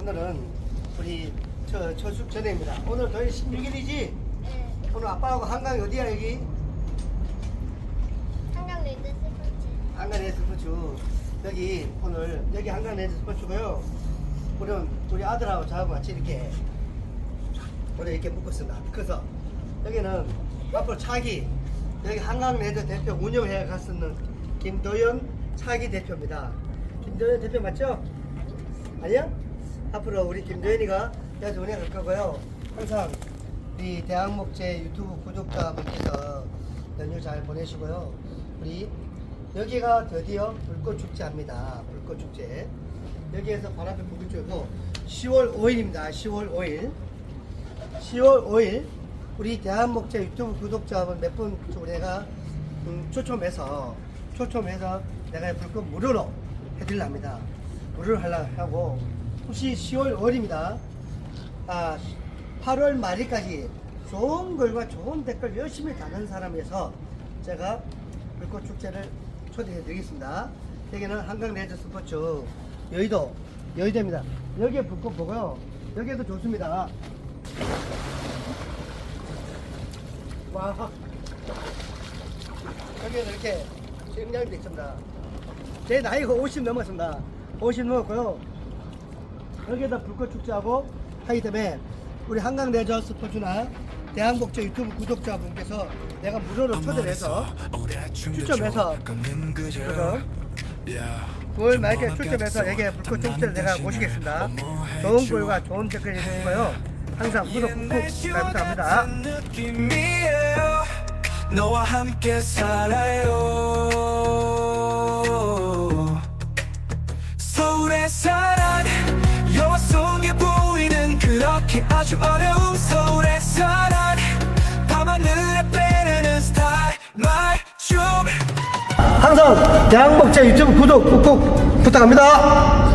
오늘은 우리 저 저숙 전에입니다. 오늘 너희 16일이지? 네. 오늘 아빠하고 한강 어디야 여기? 한강 레드 스포츠. 한강 레드 스포츠. 여기 오늘 여기 한강 레드 스포츠고요. 우리는 우리 아들하고 저하고 같이 이렇게 오늘 이렇게 묶었습니다. 그래서 여기는 앞으로 차기 여기 한강 레드 대표 운영해 갔었는 김도현 차기 대표입니다. 김도현 대표 맞죠? 아니야? 앞으로 우리 김도현이가 여기서 운영할 거고요. 항상 우리 대학목재 유튜브 구독자분께서 연휴 잘 보내시고요. 우리 여기가 드디어 불꽃축제합니다. 불꽃축제. 여기에서 앞에 불꽃축제고 10월 5일입니다. 10월 5일. 10월 5일 우리 대한목재 유튜브 구독자분 몇 분 내가 음, 초청해서 초청해서 내가 불꽃 무료로 해드릴랍니다. 무료로 하려 하고 혹시 10월 5일입니다. 아 8월 말일까지 좋은 글과 좋은 댓글 열심히 다는 사람에서 제가 불꽃 축제를 초대해 드리겠습니다. 여기는 한강 레저 스포츠 여의도 여의도입니다. 여기에 불꽃 보고요. 여기도 좋습니다. 와 여기는 이렇게 정량되어 있습니다. 제 나이가 50 넘었습니다. 50 넘었고요. 여기에다 불꽃 축제하고 하기 때문에 우리 한강 레저 스포츠나 대한복제 유튜브 구독자분께서 내가 무료로 초대를 해서 추첨해서 그래서 9월 말에 추첨해서 여기에 불꽃 축제를 내가 모시겠습니다. 좋은 글과 좋은 댓글 해주시고요. 항상 구독 꾹꾹 부탁합니다. 느낌이에요 너와 함께 살아요 그렇게 아주 어려운 서울의 사랑. 밤하늘에 빼내는 스타일. 말좀. 항상 대한복제 유튜브 구독 꾹꾹 부탁합니다.